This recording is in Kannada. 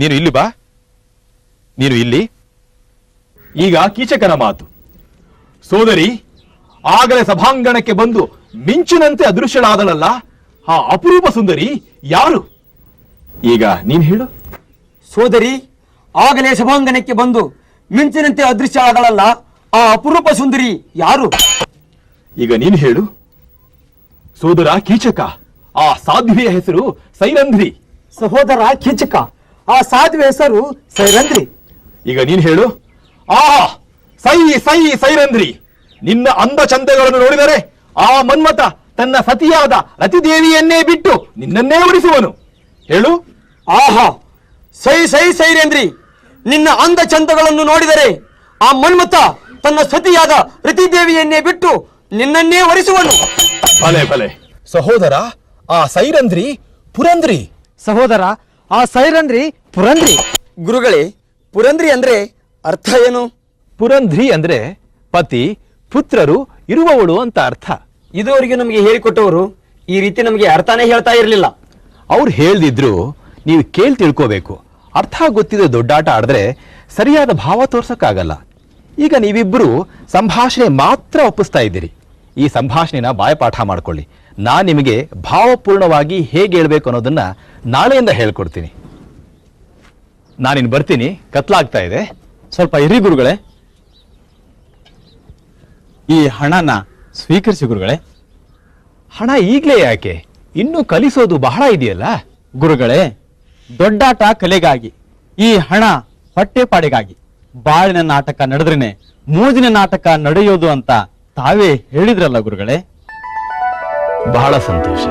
ನೀನು ಇಲ್ಲಿ ಬಾ. ನೀನು ಇಲ್ಲಿ. ಈಗ ಕೀಚಕನ ಮಾತು. ಸೋದರಿ ಆಗಲೇ ಸಭಾಂಗಣಕ್ಕೆ ಬಂದು ಮಿಂಚಿನಂತೆ ಅದೃಶ್ಯಳಾದಳಲ್ಲ. ಆ ಅಪರೂಪ ಸುಂದರಿ ಯಾರು? ಈಗ ನೀನ್ ಹೇಳು. ಸೋದರಿ ಆಗಲೇ ಸಭಾಂಗಣಕ್ಕೆ ಬಂದು ಮಿಂಚಿನಂತೆ ಅದೃಶ್ಯಳಾದಳಲ್ಲ. ಆ ಅಪರೂಪ ಸುಂದರಿ ಯಾರು? ಈಗ ನೀನು ಹೇಳು. ಸೋದರ ಕೀಚಕ ಆ ಸಾಧ್ವಿಯ ಹೆಸರು ಸೈರಂಧ್ರಿ ಸಹೋದರ ಕಿಚಕ ಆ ಸಾಧುವೆ ಹೆಸರು ಸೈರಂದ್ರಿ ಈಗ ನೀನ್ ಹೇಳು. ಆ ಸೈ ಸೈ ಸೈರಂದ್ರಿ ನಿನ್ನ ಅಂದ ಚಂದೆಗಳನ್ನು ನೋಡಿದರೆ ಆ ಮನ್ಮತ ತನ್ನ ಸತಿಯಾದ ರತಿದೇವಿಯನ್ನೇ ಬಿಟ್ಟು ನಿನ್ನನ್ನೇ ಉಳಿಸುವನು. ಹೇಳು. ಆಹಾ ಸೈ ಸೈ ಸೈರೇಂದ್ರಿ. ನಿನ್ನ ಅಂದ ಚಂದಗಳನ್ನು ನೋಡಿದರೆ ಆ ಮನ್ಮತ ತನ್ನ ಸತಿಯಾದ ರತಿದೇವಿಯನ್ನೇ ಬಿಟ್ಟು ನಿನ್ನನ್ನೇ ಒರಿಸುವನು ಭಲೆ ಭಲೆ. ಸಹೋದರ ಆ ಸೈರಂದ್ರಿ ಪುರಂದ್ರಿ. ಸಹೋದರ ಆ ಸೈರಂದ್ರಿ ಪುರಂದ್ರಿ. ಗುರುಗಳೇ ಪುರಂದ್ರಿ ಅಂದ್ರೆ ಅರ್ಥ ಏನು? ಪುರಂದ್ರಿ ಅಂದ್ರೆ ಪತಿ ಪುತ್ರರು ಇರುವವಳು ಅಂತ ಅರ್ಥ. ಇದುವರೆಗೆ ನಮಗೆ ಹೇಳಿಕೊಟ್ಟವರು ಈ ರೀತಿ ನಮಗೆ ಅರ್ಥನೇ ಹೇಳ್ತಾ ಇರಲಿಲ್ಲ. ಅವ್ರು ಹೇಳ್ದಿದ್ರು ನೀವು ಕೇಳಿ ತಿಳ್ಕೋಬೇಕು. ಅರ್ಥ ಗೊತ್ತಿದೆ ದೊಡ್ಡಾಟ ಆಡಿದ್ರೆ ಸರಿಯಾದ ಭಾವ ತೋರ್ಸಕ್ಕಾಗಲ್ಲ. ಈಗ ನೀವಿಬ್ಬರು ಸಂಭಾಷಣೆ ಮಾತ್ರ ಒಪ್ಪಿಸ್ತಾ ಇದ್ದೀರಿ. ಈ ಸಂಭಾಷಣೆನ ಬಾಯಪಾಠ ಮಾಡ್ಕೊಳ್ಳಿ. ನಾನು ನಿಮಗೆ ಭಾವಪೂರ್ಣವಾಗಿ ಹೇಗೆ ಹೇಳಬೇಕು ಅನ್ನೋದನ್ನ ನಾಳೆಯಿಂದ ಹೇಳ್ಕೊಡ್ತೀನಿ. ನಾನಿನ್ ಬರ್ತೀನಿ. ಕತ್ಲಾಗ್ತಾ ಇದೆ. ಸ್ವಲ್ಪ ಇರಿ ಗುರುಗಳೇ. ಈ ಹಣನ ಸ್ವೀಕರಿಸಿ ಗುರುಗಳೇ. ಹಣ ಈಗ್ಲೇ ಯಾಕೆ? ಇನ್ನೂ ಕಲಿಸೋದು ಬಹಳ ಇದೆಯಲ್ಲ? ಗುರುಗಳೇ, ದೊಡ್ಡಾಟ ಕಲೆಗಾಗಿ, ಈ ಹಣ ಹೊಟ್ಟೆಪಾಡಿಗಾಗಿ ಬಾಳಿನ ನಾಟಕ ನಡೆದ್ರೇನೆ, ಮೂಜಿನ ನಾಟಕ ನಡೆಯೋದು ಅಂತ ತಾವೇ ಹೇಳಿದ್ರಲ್ಲ ಗುರುಗಳೇ? ಬಹಳ ಸಂತೋಷ.